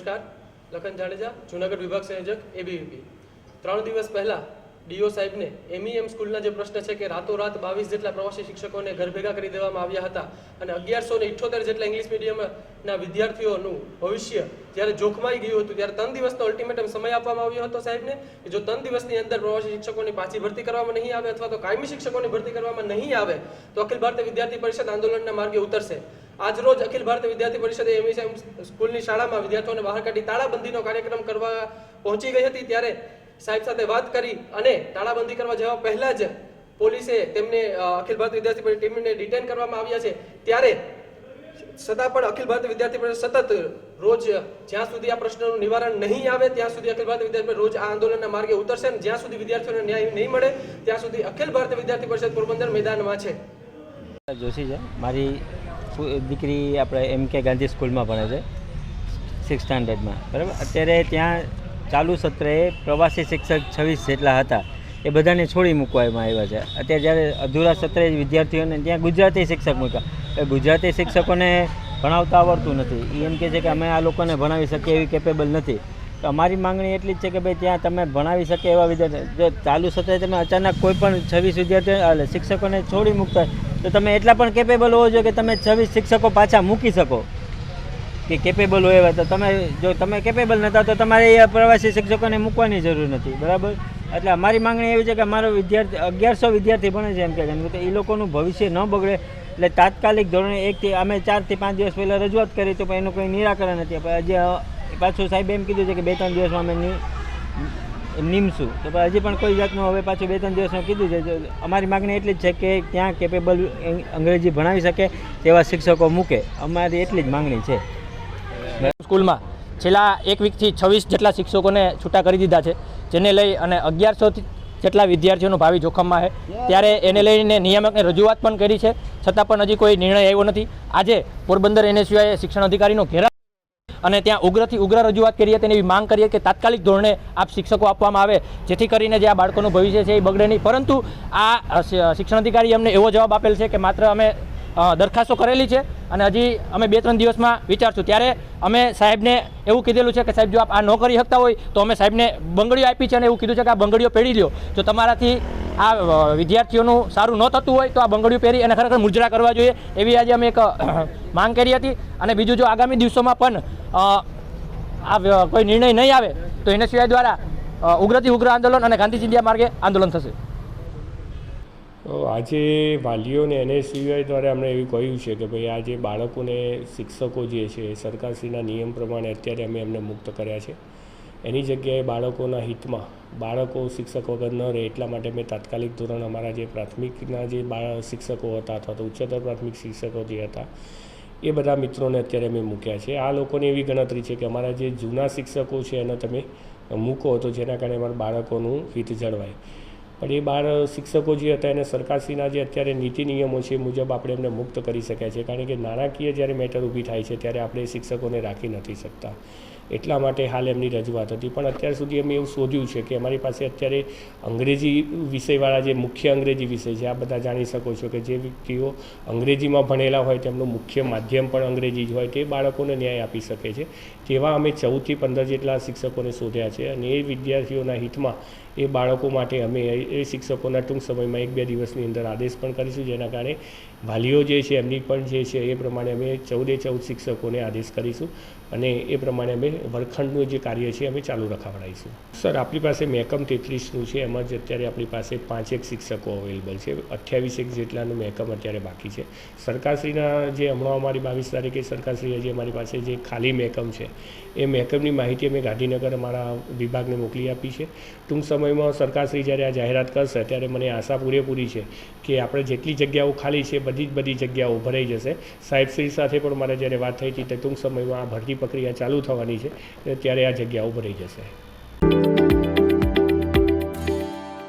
નમસ્કાર, લખન જાડેજા, જુનાગઢ વિભાગ સંયોજક એબીવીપી ત્રણ દિવસ પહેલા ડીઓ સાહેબને એમઈએમ સ્કૂલના જે પ્રશ્ન છે કે રાતોરાત બાવીસ જેટલા પ્રવાસી શિક્ષકોને ઘર ભેગા કરી દેવામાં આવ્યા હતા અને અગિયારસો ને ઇઠ્ઠોતેર જેટલા ઇંગ્લિશ મીડિયમના વિદ્યાર્થીઓનું ભવિષ્ય જ્યારે જોખમાઈ ગયું હતું, ત્યારે ત્રણ દિવસનો અલ્ટિમેટમ સમય આપવામાં આવ્યો હતો સાહેબને કે જો ત્રણ દિવસની અંદર પ્રવાસી શિક્ષકોની પાછી ભરતી કરવામાં નહીં આવે અથવા તો કાયમી શિક્ષકોની ભરતી કરવામાં નહીં આવે, તો અખિલ ભારતીય વિદ્યાર્થી પરિષદ આંદોલનના માર્ગે ઉતરશે. આજરોજ અખિલ ભારત વિદ્યાર્થી પરિષદે એમએસએમ સ્કૂલની શાળામાં વિદ્યાર્થીઓને બહાર કાઢી તાળાબંધીનો કાર્યક્રમ કરવા પહોંચી ગઈ હતી. ત્યારે સાહેબ સાથે વાત કરી અને તાળાબંધી કરવા જવા પહેલા જ પોલીસે તેમને અખિલ ભારત વિદ્યાર્થી ટીમને ડિટેન કરવામાં આવ્યા છે. ત્યારે છતાં પણ અખિલ ભારત વિદ્યાર્થી પરિષદ સતત રોજ જ્યાં સુધી આ પ્રશ્નનું નિવારણ નહીં આવે, ત્યાં સુધી અખિલ ભારત વિદ્યાર્થી રોજ આ આંદોલનના માર્ગે ઉતરશે અને જ્યાં સુધી વિદ્યાર્થીઓને ન્યાય નહીં મળે, ત્યાં સુધી અખિલ ભારત વિદ્યાર્થી પરિષદ પોરબંદર મેદાનમાં છે. જોશી છે. મારી દીકરી આપણે એમ કે ગાંધી સ્કૂલમાં ભણે છે સિક્સ સ્ટાન્ડર્ડમાં બરાબર? અત્યારે ત્યાં ચાલુ સત્રે પ્રવાસી શિક્ષક છવ્વીસ જેટલા હતા, એ બધાને છોડી મૂકવામાં આવ્યા છે. અત્યારે જ્યારે અધૂરા સત્રે વિદ્યાર્થીઓને ત્યાં ગુજરાતી શિક્ષક મૂક્યા. ગુજરાતી શિક્ષકોને ભણાવતા આવડતું નથી. એ એમ કહે છે કે અમે આ લોકોને ભણાવી શકીએ એવી કેપેબલ નથી. તો અમારી માંગણી એટલી જ છે કે ભાઈ ત્યાં તમે ભણાવી શકે એવા વિદ્યાર્થી જો ચાલુ સત્રે તમે અચાનક કોઈ પણ છવ્વીસ વિદ્યાર્થીઓ શિક્ષકોને છોડી મૂકતા તો તમે એટલા પણ કેપેબલ હોવો જોઈએ કે તમે છવ્વીસ શિક્ષકો પાછા મૂકી શકો. કે કેપેબલ હોય એવા. તો તમે જો તમે કેપેબલ નતા તો તમારે એ પ્રવાસી શિક્ષકોને મૂકવાની જરૂર નથી. બરાબર? એટલે અમારી માંગણી એવી છે કે અમારો વિદ્યાર્થી અગિયારસો વિદ્યાર્થી ભણે છે એમ કે તો એ લોકોનું ભવિષ્ય ન બગડે. એટલે તાત્કાલિક ધોરણે એકથી અમે ચારથી પાંચ દિવસ પહેલાં રજૂઆત કરી તો પણ એનું કોઈ નિરાકરણ નથી. અ, પાછું સાહેબ એમ કીધું છે કે બે ત્રણ દિવસમાં અમે નીમશું. તો હજી પણ કોઈ જાતનું હવે પાછું બે ત્રણ દિવસનું કીધું છે. અમારી માગણી એટલી જ છે કે ત્યાં કેપેબલ અંગ્રેજી ભણાવી શકે તેવા શિક્ષકો મૂકે. અમારી એટલી જ માંગણી છે. સ્કૂલમાં છેલ્લા એક વીકથી છવ્વીસ જેટલા શિક્ષકોને છૂટા કરી દીધા છે, જેને લઈ અને અગિયારસો જેટલા વિદ્યાર્થીઓનું ભાવિ જોખમમાં છે. ત્યારે એને લઈને નિયામકને રજૂઆત પણ કરી છે. છતાં પણ હજી કોઈ નિર્ણય આવ્યો નથી. આજે પોરબંદર એનએસયુઆઈએ શિક્ષણ અધિકારીનો ઘેરા અને ત્યાં ઉગ્રથી ઉગ્ર રજૂઆત કરીએ તેની માંગ કરીએ કે તાત્કાલિક ધોરણે આપ શિક્ષકો આપવામાં આવે, જેથી કરીને જે આ બાળકોનું ભવિષ્ય છે એ બગડે નહીં. પરંતુ આ શિક્ષણ અધિકારી અમને એવો જવાબ આપેલ છે કે માત્ર અમે દરખાસ્તો કરેલી છે અને હજી અમે બે ત્રણ દિવસમાં વિચારશું. ત્યારે અમે સાહેબને એવું કીધેલું છે કે સાહેબ જો આપ આ ન કરી શકતા હોય તો અમે સાહેબને બંગડીઓ આપી છે અને એવું કીધું છે કે આ બંગડીઓ પહેરી લ્યો. જો તમારાથી આ વિદ્યાર્થીઓનું સારું ન થતું હોય તો આ બંગડીઓ પહેરી અને ખરેખર મુજરા કરવા જોઈએ એવી આજે અમે એક માંગ કરી હતી. અને બીજું જો આગામી દિવસોમાં પણ આ કોઈ નિર્ણય નહીં આવે તો એને સિવાય દ્વારા ઉગ્રથી ઉગ્ર આંદોલન અને ગાંધી ચિંધ્યા માર્ગે આંદોલન થશે. તો આજે વાલીઓને એને સિવાય દ્વારા અમને એવું કહ્યું છે કે ભાઈ આજે બાળકોને શિક્ષકો જે છે સરકારશ્રીના નિયમ પ્રમાણે અત્યારે અમે એમને મુક્ત કર્યા છે. એની જગ્યાએ બાળકોના હિતમાં બાળકો શિક્ષક વગર ન રહે એટલા માટે મેં તાત્કાલિક ધોરણ અમારા જે પ્રાથમિકના જે બાળ શિક્ષકો હતા અથવા તો ઉચ્ચતર પ્રાથમિક શિક્ષકો જે હતા, એ બધા મિત્રોને અત્યારે મેં મૂક્યા છે. આ લોકોની એવી ગણતરી છે કે અમારા જે જૂના શિક્ષકો છે એને તમે મૂકો તો જેના કારણે અમારા બાળકોનું હિત જળવાય. પણ એ બાળ શિક્ષકો જે હતા એને સરકારશ્રીના જે અત્યારે નીતિ નિયમો છે એ મુજબ આપણે એમને મુક્ત કરી શક્યા છે. કારણ કે નાણાકીય જ્યારે મેટર ઊભી થાય છે ત્યારે આપણે શિક્ષકોને રાખી નથી શકતા. એટલા માટે હાલ એમની રજૂઆત હતી. પણ અત્યાર સુધી અમે એવું શોધ્યું છે કે અમારી પાસે અત્યારે અંગ્રેજી વિષયવાળા જે મુખ્ય અંગ્રેજી વિષય છે, આ બધા જાણી શકો છો કે જે વ્યક્તિઓ અંગ્રેજીમાં ભણેલા હોય, તેમનું મુખ્ય માધ્યમ પણ અંગ્રેજી જ હોય, તે બાળકોને ન્યાય આપી શકે છે. તેવા અમે ચૌદથી પંદર જેટલા શિક્ષકોને શોધ્યા છે અને એ વિદ્યાર્થીઓના હિતમાં એ બાળકો માટે અમે એ શિક્ષકોના ટૂંક સમયમાં એક બે દિવસની અંદર આદેશ પણ કરીશું. જેના કારણે વાલીઓ જે છે, એમની પણ જે છે, એ પ્રમાણે અમે ચૌદે ચૌદ શિક્ષકોને આદેશ કરીશું. અને એ પ્રમાણે અમે વર્ગખંડનું જે કાર્ય છે અમે ચાલુ રખાવડાવીશું સર, આપણી પાસે મેકમ તેત્રીસનું છે, એમાં જ અત્યારે આપણી પાસે પાંચેક શિક્ષકો અવેલેબલ છે. અઠ્યાવીસેક જેટલાનું મેકમ અત્યારે બાકી છે. સરકારશ્રીના જે હમણાં અમારી બાવીસ તારીખે સરકારશ્રીએ જે અમારી પાસે જે ખાલી મહેકમ છે, એ મેકમની માહિતી અમે ગાંધીનગર અમારા વિભાગને મોકલી આપી છે. ટૂંક સમયમાં સરકારશ્રી જ્યારે આ જાહેરાત કરશે, ત્યારે મને આશા પૂરેપૂરી છે કે આપણે જેટલી જગ્યાઓ ખાલી છે, બધી જ બધી જગ્યાઓ ભરાઈ જશે. સાહેબશ્રી સાથે પણ મારે જ્યારે વાત થઈ હતી, તે ટૂંક સમયમાં આ ભરતી પ્રક્રિયા ચાલુ થવાની છે ત્યારે આ જગ્યાઓ ભરાઈ જશે.